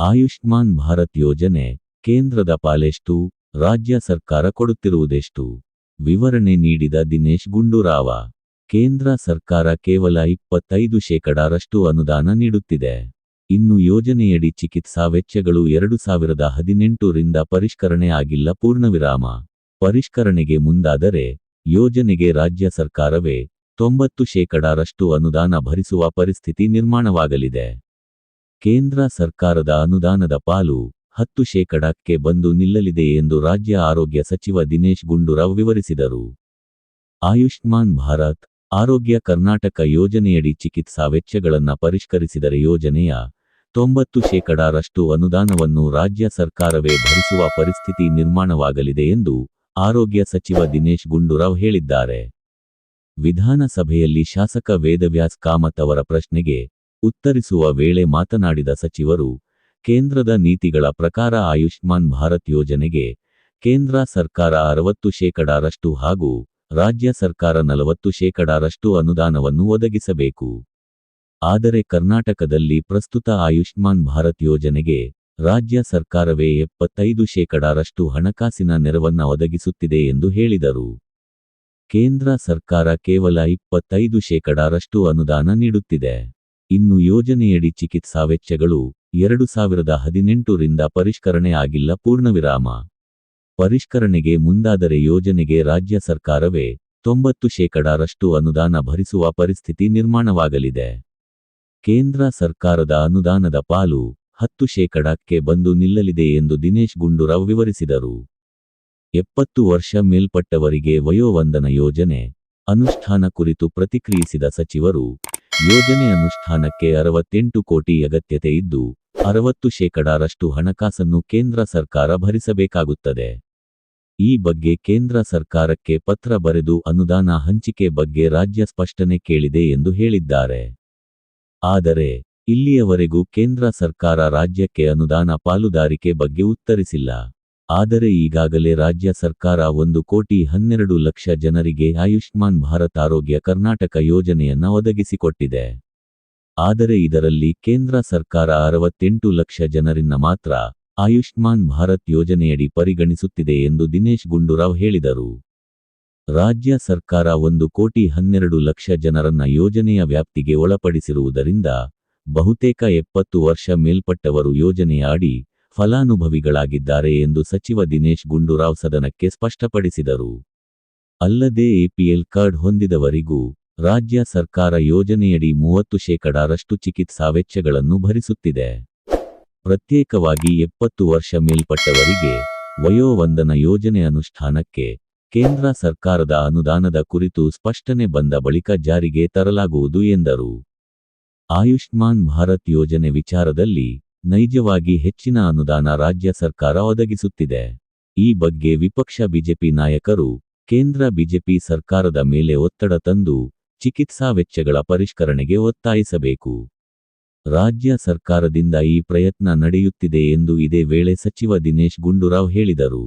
ಆಯುಷ್ಮಾನ್ ಭಾರತ್ ಯೋಜನೆ ಕೇಂದ್ರದ ಪಾಲೆಷ್ಟು, ರಾಜ್ಯ ಸರ್ಕಾರ ಕೊಡುತ್ತಿರುವುದೆಷ್ಟು? ವಿವರಣೆ ನೀಡಿದ ದಿನೇಶ್ ಗುಂಡೂರಾವ, ಕೇಂದ್ರ ಸರ್ಕಾರ ಕೇವಲ ಇಪ್ಪತ್ತೈದು ಶೇಕಡಾರಷ್ಟು ಅನುದಾನ ನೀಡುತ್ತಿದೆ. ಇನ್ನು ಯೋಜನೆಯಡಿ ಚಿಕಿತ್ಸಾ ವೆಚ್ಚಗಳು ಎರಡು ಸಾವಿರದ ಹದಿನೆಂಟರಿಂದ ಪರಿಷ್ಕರಣೆ ಆಗಿಲ್ಲ ಪೂರ್ಣವಿರಾಮ. ಪರಿಷ್ಕರಣೆಗೆ ಮುಂದಾದರೆ ಯೋಜನೆಗೆ ರಾಜ್ಯ ಸರ್ಕಾರವೇ ತೊಂಬತ್ತು ಶೇಕಡಾರಷ್ಟು ಅನುದಾನ ಭರಿಸುವ ಪರಿಸ್ಥಿತಿ ನಿರ್ಮಾಣವಾಗಲಿದೆ. ಕೇಂದ್ರ ಸರ್ಕಾರದ ಅನುದಾನದ ಪಾಲು ಹತ್ತು ಶೇಕಡಕ್ಕೆ ಬಂದು ನಿಲ್ಲಲಿದೆ ಎಂದು ರಾಜ್ಯ ಆರೋಗ್ಯ ಸಚಿವ ದಿನೇಶ್ ಗುಂಡೂರಾವ್ ವಿವರಿಸಿದರು. ಆಯುಷ್ಮಾನ್ ಭಾರತ್ ಆರೋಗ್ಯ ಕರ್ನಾಟಕ ಯೋಜನೆಯಡಿ ಚಿಕಿತ್ಸಾ ವೆಚ್ಚಗಳನ್ನು ಪರಿಷ್ಕರಿಸಿದರೆ ಯೋಜನೆಯ ತೊಂಬತ್ತು ಶೇಕಡಾರಷ್ಟು ಅನುದಾನವನ್ನು ರಾಜ್ಯ ಸರ್ಕಾರವೇ ಭರಿಸುವ ಪರಿಸ್ಥಿತಿ ನಿರ್ಮಾಣವಾಗಲಿದೆ ಎಂದು ಆರೋಗ್ಯ ಸಚಿವ ದಿನೇಶ್ ಗುಂಡೂರಾವ್ ಹೇಳಿದ್ದಾರೆ. ವಿಧಾನಸಭೆಯಲ್ಲಿ ಶಾಸಕ ವೇದವ್ಯಾಸ್ ಕಾಮತ್ ಅವರ ಪ್ರಶ್ನೆಗೆ ಉತ್ತರಿಸುವ ವೇಳೆ ಮಾತನಾಡಿದ ಸಚಿವರು, ಕೇಂದ್ರದ ನೀತಿಗಳ ಪ್ರಕಾರ ಆಯುಷ್ಮಾನ್ ಭಾರತ್ ಯೋಜನೆಗೆ ಕೇಂದ್ರ ಸರ್ಕಾರ ಅರವತ್ತು ಶೇಕಡಾರಷ್ಟು ಹಾಗೂ ರಾಜ್ಯ ಸರ್ಕಾರ ನಲವತ್ತು ಶೇಕಡಾರಷ್ಟು ಅನುದಾನವನ್ನು ಒದಗಿಸಬೇಕು. ಆದರೆ ಕರ್ನಾಟಕದಲ್ಲಿ ಪ್ರಸ್ತುತ ಆಯುಷ್ಮಾನ್ ಭಾರತ್ ಯೋಜನೆಗೆ ರಾಜ್ಯ ಸರ್ಕಾರವೇ ಎಪ್ಪತ್ತೈದು ಶೇಕಡಾರಷ್ಟು ಹಣಕಾಸಿನ ನೆರವನ್ನ ಒದಗಿಸುತ್ತಿದೆ ಎಂದು ಹೇಳಿದರು. ಕೇಂದ್ರ ಸರ್ಕಾರ ಕೇವಲ ಇಪ್ಪತ್ತೈದು ಶೇಕಡಾರಷ್ಟು ಅನುದಾನ ನೀಡುತ್ತಿದೆ. ಇನ್ನು ಯೋಜನೆಯಡಿ ಚಿಕಿತ್ಸಾ ವೆಚ್ಚಗಳು ಎರಡು ಸಾವಿರದ ಹದಿನೆಂಟರಿಂದ ಪರಿಷ್ಕರಣೆ ಆಗಿಲ್ಲ ಪೂರ್ಣವಿರಾಮ. ಪರಿಷ್ಕರಣೆಗೆ ಮುಂದಾದರೆ ಯೋಜನೆಗೆ ರಾಜ್ಯ ಸರ್ಕಾರವೇ ತೊಂಬತ್ತು ಶೇಕಡಾರಷ್ಟು ಅನುದಾನ ಭರಿಸುವ ಪರಿಸ್ಥಿತಿ ನಿರ್ಮಾಣವಾಗಲಿದೆ. ಕೇಂದ್ರ ಸರ್ಕಾರದ ಅನುದಾನದ ಪಾಲು ಹತ್ತು ಶೇಕಡಕ್ಕೆ ಬಂದು ನಿಲ್ಲಲಿದೆ ಎಂದು ದಿನೇಶ್ ಗುಂಡೂರಾವ್ ವಿವರಿಸಿದರು. ಎಪ್ಪತ್ತು ವರ್ಷ ಮೇಲ್ಪಟ್ಟವರಿಗೆ ವಯೋವಂದನ ಯೋಜನೆ ಅನುಷ್ಠಾನ ಕುರಿತು ಪ್ರತಿಕ್ರಿಯಿಸಿದ ಸಚಿವರು ಯೋಜನೆ ಅನುಷ್ಠಾನಕ್ಕೆ ಅರವತ್ತೆಂಟು ಕೋಟಿ ಅಗತ್ಯತೆ ಇದ್ದು, ಅರವತ್ತು ಶೇಕಡಾರಷ್ಟು ಹಣಕಾಸನ್ನು ಕೇಂದ್ರ ಸರ್ಕಾರ ಭರಿಸಬೇಕಾಗುತ್ತದೆ. ಈ ಬಗ್ಗೆ ಕೇಂದ್ರ ಸರ್ಕಾರಕ್ಕೆ ಪತ್ರ ಬರೆದು ಅನುದಾನ ಹಂಚಿಕೆ ಬಗ್ಗೆ ರಾಜ್ಯ ಸ್ಪಷ್ಟನೆ ಕೇಳಿದೆ ಎಂದು ಹೇಳಿದ್ದಾರೆ. ಆದರೆ, ಇಲ್ಲಿಯವರೆಗೂ ಕೇಂದ್ರ ಸರ್ಕಾರ ರಾಜ್ಯಕ್ಕೆ ಅನುದಾನ ಪಾಲುದಾರಿಕೆ ಬಗ್ಗೆ ಉತ್ತರಿಸಿಲ್ಲ. ಆದರೆ ಈಗಾಗಲೇ ರಾಜ್ಯ ಸರ್ಕಾರ ಒಂದು ಕೋಟಿ ಹನ್ನೆರಡು ಲಕ್ಷ ಜನರಿಗೆ ಆಯುಷ್ಮಾನ್ ಭಾರತ್ ಆರೋಗ್ಯ ಕರ್ನಾಟಕ ಯೋಜನೆಯನ್ನ ಒದಗಿಸಿಕೊಟ್ಟಿದೆ. ಆದರೆ ಇದರಲ್ಲಿ ಕೇಂದ್ರ ಸರ್ಕಾರ ಅರವತ್ತೆಂಟು ಲಕ್ಷ ಜನರಿಂದ ಮಾತ್ರ ಆಯುಷ್ಮಾನ್ ಭಾರತ್ ಯೋಜನೆಯಡಿ ಪರಿಗಣಿಸುತ್ತಿದೆ ಎಂದು ದಿನೇಶ್ ಗುಂಡೂರಾವ್ ಹೇಳಿದರು. ರಾಜ್ಯ ಸರ್ಕಾರ ಒಂದು ಕೋಟಿ ಹನ್ನೆರಡು ಲಕ್ಷ ಜನರನ್ನ ಯೋಜನೆಯ ವ್ಯಾಪ್ತಿಗೆ ಒಳಪಡಿಸಿರುವುದರಿಂದ ಬಹುತೇಕ ಎಪ್ಪತ್ತು ವರ್ಷ ಮೇಲ್ಪಟ್ಟವರು ಯೋಜನೆಯ ಅಡಿ ಫಲಾನುಭವಿಗಳಾಗಿದ್ದಾರೆ ಎಂದು ಸಚಿವ ದಿನೇಶ್ ಗುಂಡೂರಾವ್ ಸದನಕ್ಕೆ ಸ್ಪಷ್ಟಪಡಿಸಿದರು. ಅಲ್ಲದೆ ಎಪಿಎಲ್ ಕಾರ್ಡ್ ಹೊಂದಿದವರಿಗೂ ರಾಜ್ಯ ಸರ್ಕಾರ ಯೋಜನೆಯಡಿ ಮೂವತ್ತು ಶೇಕಡಾರಷ್ಟು ಚಿಕಿತ್ಸಾ ವೆಚ್ಚಗಳನ್ನು ಭರಿಸುತ್ತಿದೆ. ಪ್ರತ್ಯೇಕವಾಗಿ ಎಪ್ಪತ್ತು ವರ್ಷ ಮೇಲ್ಪಟ್ಟವರಿಗೆ ವಯೋವಂದನ ಯೋಜನೆ ಅನುಷ್ಠಾನಕ್ಕೆ ಕೇಂದ್ರ ಸರ್ಕಾರದ ಅನುದಾನದ ಕುರಿತು ಸ್ಪಷ್ಟನೆ ಬಂದ ಬಳಿಕ ಜಾರಿಗೆ ತರಲಾಗುವುದು ಎಂದರು. ಆಯುಷ್ಮಾನ್ ಭಾರತ್ ಯೋಜನೆ ವಿಚಾರದಲ್ಲಿ ನೈಜವಾಗಿ ಹೆಚ್ಚಿನ ಅನುದಾನ ರಾಜ್ಯ ಸರ್ಕಾರ ಒದಗಿಸುತ್ತಿದೆ. ಈ ಬಗ್ಗೆ ವಿಪಕ್ಷ ಬಿಜೆಪಿ ನಾಯಕರು ಕೇಂದ್ರ ಬಿಜೆಪಿ ಸರ್ಕಾರದ ಮೇಲೆ ಒತ್ತಡ ತಂದು ಚಿಕಿತ್ಸಾ ವೆಚ್ಚಗಳ ಪರಿಷ್ಕರಣೆಗೆ ಒತ್ತಾಯಿಸಬೇಕು. ರಾಜ್ಯ ಸರ್ಕಾರದಿಂದ ಈ ಪ್ರಯತ್ನ ನಡೆಯುತ್ತಿದೆ ಎಂದು ಇದೇ ವೇಳೆ ಸಚಿವ ದಿನೇಶ್ ಗುಂಡೂರಾವ್ ಹೇಳಿದರು.